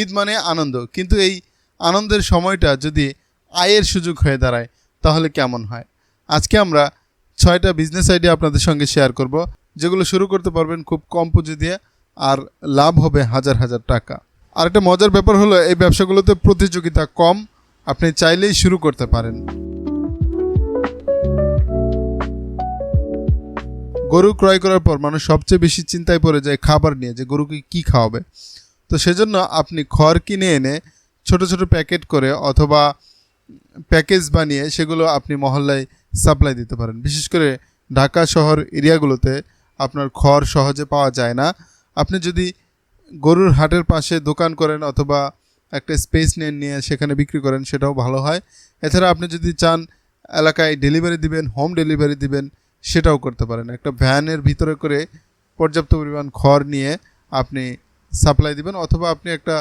ঈদ মানে আনন্দ। কিন্তু এই আনন্দের সময়টা যদি আয়ের সুযোগ হয়ে দাঁড়ায়, তাহলে কেমন হয়? আজকে আমরা ছয়টা বিজনেস আইডিয়া আপনাদের সঙ্গে শেয়ার করব, যেগুলো শুরু করতে পারবেন খুব কম পুঁজি দিয়ে, আর লাভ হবে হাজার হাজার টাকা। আর একটা মজার ব্যাপার হলো, এই ব্যবসাগুলোতে প্রতিযোগিতা কম, আপনি চাইলেই শুরু করতে পারেন। গরু ক্রয় করার পর মানুষ সবচেয়ে বেশি চিন্তায় পড়ে যায় খাবার নিয়ে, যে গরুকে কি খাওয়াবে। তো সেজন্য আপনি খড় কিনে এনে ছোট ছোট প্যাকেট করে অথবা প্যাকেজ বানিয়ে সেগুলো আপনি মহল্লায় সাপ্লাই দিতে পারেন। বিশেষ করে ঢাকা শহর এরিয়াগুলোতে আপনার খড় সহজে পাওয়া যায় না। আপনি যদি গরুর হাটের পাশে দোকান করেন অথবা একটা স্পেস নেন নিয়ে সেখানে বিক্রি করেন, সেটাও ভালো হয়। এছাড়া আপনি যদি চান এলাকায় ডেলিভারি দিবেন, হোম ডেলিভারি দিবেন, সেটাও করতে পারেন। একটা ভ্যানের ভিতরে করে পর্যাপ্ত পরিমাণ খড় নিয়ে আপনি সাপ্লাই দিবেন অথবা আপনি একটা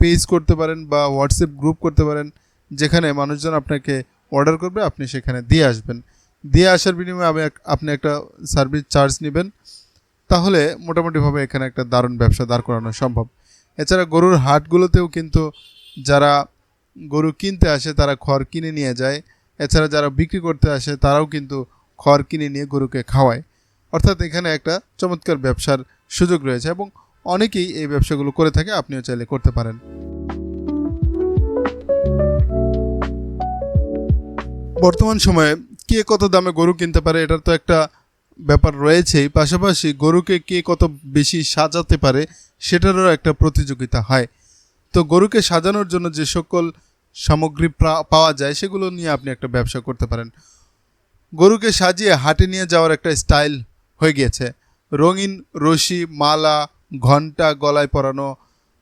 পেজ করতে পারেন বা হোয়াটসঅ্যাপ গ্রুপ করতে পারেন, যেখানে মানুষজন আপনাকে অর্ডার করবে, আপনি সেখানে দিয়ে আসবেন। দিয়ে আসার বিনিময়ে আমি আপনি একটা সার্ভিস চার্জ নেবেন। তাহলে মোটামুটিভাবে এখানে একটা দারুণ ব্যবসা দাঁড় করানো সম্ভব। এছাড়া গরুর হাটগুলোতেও কিন্তু যারা গরু কিনতে আসে, তারা খড় কিনে নিয়ে যায়। এছাড়া যারা বিক্রি করতে আসে, তারাও কিন্তু খড় কিনে নিয়ে গরুকে খাওয়ায়। অর্থাৎ এখানে একটা চমৎকার ব্যবসার সুযোগ রয়েছে এবং অনেকেই এই ব্যবসাগুলো করে থাকে, আপনিও চাইলে করতে পারেন। বর্তমান সময়ে কে কত দামে গরু কিনতে পারে এটার তো একটা ব্যাপার রয়েছেই। পাশাপাশি গরুকে কে কত বেশি সাজাতে পারে সেটারও একটা প্রতিযোগিতা হয়। তো গরুকে সাজানোর জন্য যে সকল সামগ্রী পাওয়া যায় সেগুলো নিয়ে আপনি একটা ব্যবসা করতে পারেন। গরুকে সাজিয়ে হাটে নিয়ে যাওয়ার একটা স্টাইল হয়ে গিয়েছে। রঙিন রশি, মালা ঘণ্টা, গলায় পরানো,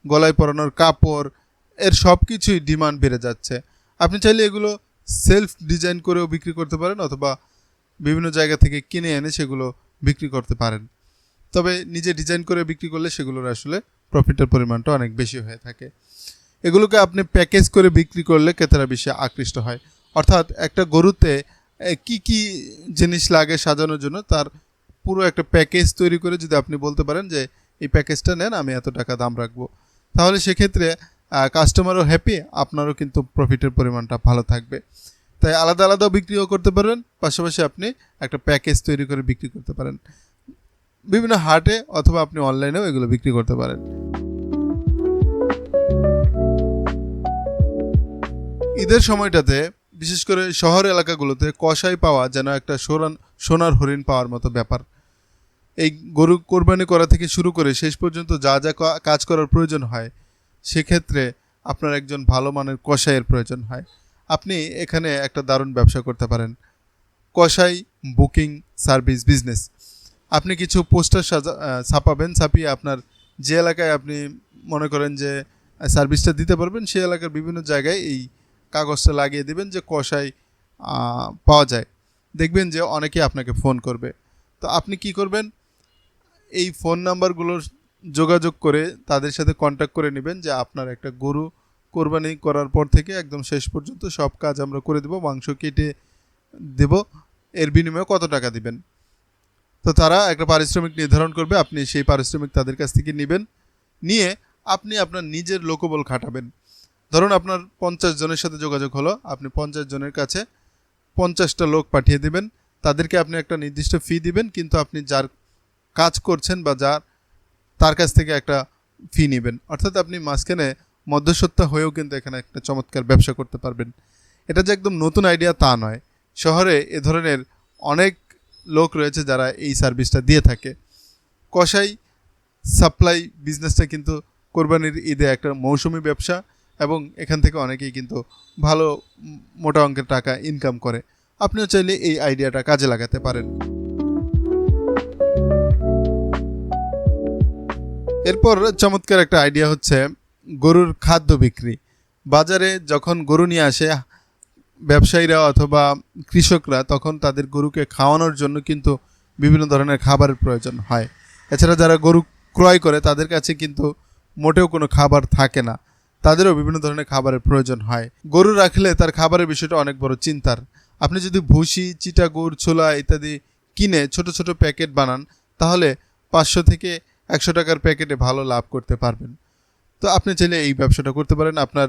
গলায় পরানোর কাপড়, এর সব কিছুই ডিমান্ড বেড়ে যাচ্ছে। আপনি চাইলে এগুলো সেলফ ডিজাইন করেও বিক্রি করতে পারেন অথবা বিভিন্ন জায়গা থেকে কিনে এনে সেগুলো বিক্রি করতে পারেন। তবে নিজে ডিজাইন করে বিক্রি করলে সেগুলোর আসলে প্রফিটের পরিমাণটা অনেক বেশি হয়ে থাকে। এগুলোকে আপনি প্যাকেজ করে বিক্রি করলে ক্রেতারা বেশি আকৃষ্ট হয়। অর্থাৎ একটা গরুতে কি কি জিনিস লাগে সাজানোর জন্য তার পুরো একটা প্যাকেজ তৈরি করে যদি আপনি বলতে পারেন যে এই প্যাকেজটা নেন, আমি এত টাকা দাম রাখব। তাহলে সেক্ষেত্রে কাস্টমারও হ্যাপি আপনারও কিন্তু প্রফিটের পরিমাণটা ভালো থাকবে। তাই আলাদা আলাদাও বিক্রিও করতে পারেন পাশাপাশি আপনি একটা প্যাকেজ তৈরি করে বিক্রি করতে পারেন। বিভিন্ন হাটে অথবা আপনি অনলাইনেও এগুলো বিক্রি করতে পারেন। ঈদের সময়টাতে, বিশেষ করে শহর এলাকাগুলোতে কষাই পাওয়া যেন একটা সোনার সোনার হরিণ পাওয়ার মতো ব্যাপার। এই গরু কোরবানি করা থেকে শুরু করে শেষ পর্যন্ত যা যা কাজ করার প্রয়োজন হয়, সেক্ষেত্রে আপনার একজন ভালো মানের কষাইয়ের প্রয়োজন হয়। আপনি এখানে একটা দারুণ ব্যবসা করতে পারেন। কষাই বুকিং সার্ভিস বিজনেস। আপনি কিছু পোস্টার সাজা ছাপাবেন, ছাপিয়ে আপনার যে এলাকায় আপনি মনে করেন যে সার্ভিসটা দিতে পারবেন, সেই এলাকার বিভিন্ন জায়গায় এই কাগজটা লাগিয়ে দিবেন যে কষাই পাওয়া যায়। দেখবেন যে অনেকে আপনাকে ফোন করবে। তো আপনি কি করবেন? এই ফোন নাম্বারগুলোর যোগাযোগ করে তাদের সাথে কন্ট্যাক্ট করে নেবেন যে আপনার একটা গরু কোরবানি করার পর থেকে একদম শেষ পর্যন্ত সব কাজ আমরা করে দেব, মাংস কেটে দেব। এর বিনিময়ে কত টাকা দিবেন? তো তারা একটা পারিশ্রমিক নির্ধারণ করবে, আপনি সেই পারিশ্রমিক তাদের কাছ থেকে নেবেন। নিয়ে আপনি আপনার নিজের লোকবল খাটাবেন। ধরুন আপনার পঞ্চাশ জনের সাথে যোগাযোগ হলো, আপনি পঞ্চাশ জনের কাছে পঞ্চাশটা লোক পাঠিয়ে দিবেন। তাদেরকে আপনি একটা নির্দিষ্ট ফি দিবেন, কিন্তু আপনি যার কাজ করছেন বা যার, তার কাছ থেকে একটা ফি নেবেন। অর্থাৎ আপনি মাঝখানে মধ্যস্বত্তা হয়েও কিন্তু এখানে একটা চমৎকার ব্যবসা করতে পারবেন। এটা যে একদম নতুন আইডিয়া তা নয়। শহরে এ ধরনের অনেক লোক রয়েছে যারা এই সার্ভিসটা দিয়ে থাকে। কষাই সাপ্লাই বিজনেসটা কিন্তু কোরবানির ঈদে একটা মৌসুমি ব্যবসা এবং এখান থেকে অনেকেই কিন্তু ভালো মোটা অঙ্কের টাকা ইনকাম করে। আপনিও চাইলে এই আইডিয়াটা কাজে লাগাতে পারেন। এরপর চমৎকার একটা আইডিয়া হচ্ছে গরুর খাদ্য বিক্রি। বাজারে যখন গরু নিয়ে আসে, ব্যবসায়ীরা অথবা কৃষকরা, তখন তাদের গরুকে খাওয়ানোর জন্য কিন্তু বিভিন্ন ধরনের খাবারের প্রয়োজন হয়। এছাড়া যারা গরু ক্রয় করে, তাদের কাছে কিন্তু মোটেও কোনো খাবার থাকে না। তাদেরও বিভিন্ন ধরনের খাবারের প্রয়োজন হয়। গরু রাখলে তার খাবারের বিষয়টা অনেক বড় চিন্তার। আপনি যদি ভুসি চিটা গুড় ছোলা ইত্যাদি কিনে ছোট ছোট প্যাকেট বানান, তাহলে পাঁচশো থেকে একশো টাকার প্যাকেটে ভালো লাভ করতে পারবেন। তো আপনি চাইলে এই ব্যবসাটা করতে পারেন। আপনার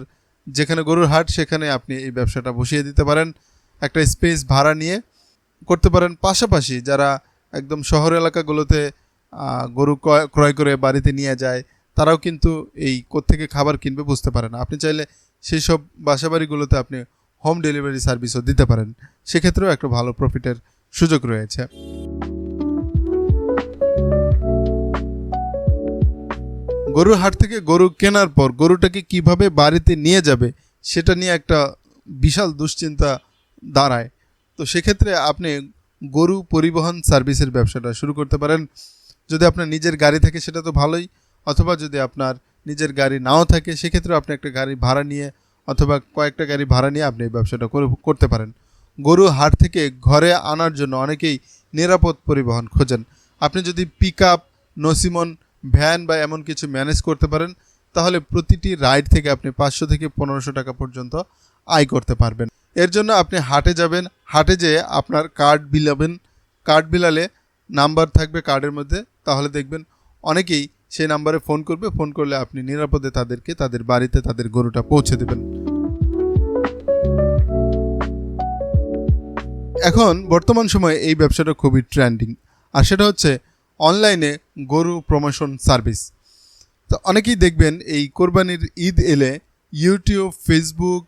যেখানে গরুর হাট, সেখানে আপনি এই ব্যবসাটা বসিয়ে দিতে পারেন। একটা স্পেস ভাড়া নিয়ে করতে পারেন। পাশাপাশি যারা একদম শহর এলাকাগুলোতে গরু ক্রয়- করে বাড়িতে নিয়ে যায়, তারাও কিন্তু এই কোত্থেকে খাবার কিনবে বুঝতে পারে না। আপনি চাইলে সেই সব বাসাবাড়িগুলোতে আপনি হোম ডেলিভারি সার্ভিসও দিতে পারেন। সেক্ষেত্রেও একটা ভালো প্রফিটের সুযোগ রয়েছে। গরুর হাট থেকে গরু কেনার পর গরুটাকে কীভাবে বাড়িতে নিয়ে যাবে, সেটা নিয়ে একটা বিশাল দুশ্চিন্তা দাঁড়ায়। তো সেক্ষেত্রে আপনি গরু পরিবহন সার্ভিসের ব্যবসাটা শুরু করতে পারেন। যদি আপনার নিজের গাড়ি থাকে সেটা তো ভালোই, অথবা যদি আপনার নিজের গাড়ি নাও থাকে সেক্ষেত্রে আপনি একটা গাড়ি ভাড়া নিয়ে অথবা কয়েকটা গাড়ি ভাড়া নিয়ে আপনি এই ব্যবসাটা করে- করতে পারেন। গরু হাট থেকে ঘরে আনার জন্য অনেকেই নিরাপদ পরিবহন খোঁজেন। আপনি যদি পিক আপ নসিমন ভ্যান বা এমন কিছু ম্যানেজ করতে পারেন, তাহলে প্রতিটি রাইড থেকে আপনি পাঁচশো থেকে পনেরোশো টাকা পর্যন্ত আয় করতে পারবেন। এর জন্য আপনি হাটে যাবেন, হাটে যেয়ে আপনার কার্ড বিলাবেন। কার্ড বিলালে নাম্বার থাকবে কার্ডের মধ্যে, তাহলে দেখবেন অনেকেই সেই নাম্বারে ফোন করবে, ফোন করলে আপনি নিরাপদে তাদেরকে, তাদের বাড়িতে তাদের গরুটা পৌঁছে দেবেন। এখন বর্তমান সময়ে এই ব্যবসাটা খুবই ট্রেন্ডিং, আর সেটা হচ্ছে অনলাইনে গরু প্রমোশন সার্ভিস তো অনেকেই দেখবেন এই কোরবানির ঈদ এলে ইউটিউব ফেসবুক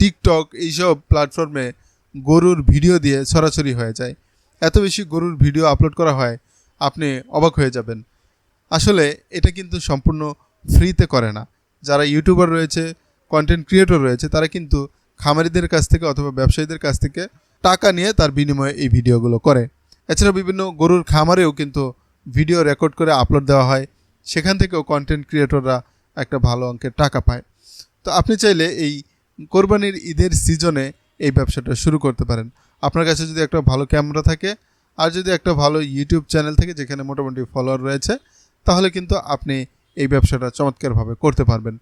টিকটক এইসব প্ল্যাটফর্মে গরুর ভিডিও দিয়ে ছড়াছড়ি হয়ে যায়। এত বেশি গরুর ভিডিও আপলোড করা হয়, আপনি অবাক হয়ে যাবেন। আসলে এটা কিন্তু সম্পূর্ণ ফ্রিতে করে না। যারা ইউটিউবার রয়েছে কন্টেন্ট ক্রিয়েটর রয়েছে, তারা কিন্তু খামারিদের কাছ থেকে অথবা ব্যবসায়ীদের কাছ থেকে টাকা নিয়ে তার বিনিময়ে এই ভিডিওগুলো করে। এছাড়া বিভিন্ন গরুর খামারেও কিন্তু ভিডিও রেকর্ড করে আপলোড দেওয়া হয়। সেখান থেকেও কন্টেন্ট ক্রিয়েটররা একটা ভালো অঙ্কের টাকা পায়। তো আপনি চাইলে এই কোরবানির ঈদের সিজনে এই ব্যবসাটা শুরু করতে পারেন। আপনার কাছে যদি একটা ভালো ক্যামেরা থাকে আর যদি একটা ভালো ইউটিউব চ্যানেল থাকে যেখানে মোটামুটি ফলোয়ার রয়েছে, তাহলে কিন্তু আপনি এই ব্যবসাটা চমৎকারভাবে করতে পারবেন।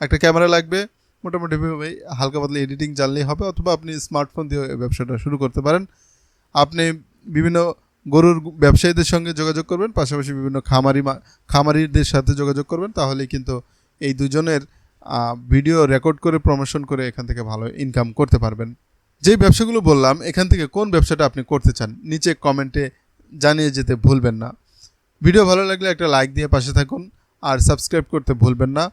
একটা ক্যামেরা লাগবে মোটামুটিভাবে হালকা পাতলা এডিটিং জানলেই হবে, অথবা আপনি স্মার্টফোন দিয়ে এই ব্যবসাটা শুরু করতে পারেন। আপনি বিভিন্ন গরুর ব্যবসায়ীদের সঙ্গে যোগাযোগ করবেন, পাশাপাশি বিভিন্ন খামারি খামারিদের সাথে যোগাযোগ করবেন, তাহলেই কিন্তু এই দুজনের ভিডিও রেকর্ড করে, প্রমোশন করে এখান থেকে ভালো ইনকাম করতে পারবেন। যেই ব্যবসাগুলো বললাম, এখান থেকে কোন ব্যবসাটা আপনি করতে চান, নিচে কমেন্টে জানিয়ে যেতে ভুলবেন না। ভিডিও ভালো লাগলে একটা লাইক দিয়ে পাশে থাকুন, আর সাবস্ক্রাইব করতে ভুলবেন না।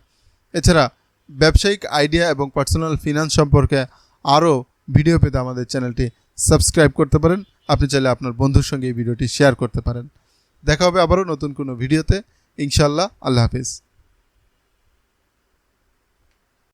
এছাড়া, ব্যবসায়িক আইডিয়া এবং পার্সোনাল ফিনান্স সম্পর্কে আরও ভিডিও পেতে আমাদের চ্যানেলটি সাবস্ক্রাইব করতে পারেন। আপনি চাইলে আপনার বন্ধুর সঙ্গে এই ভিডিওটি শেয়ার করতে পারেন। দেখা হবে আবারও নতুন কোনো ভিডিওতে। ইনশাল্লাহ আল্লাহ হাফিজ।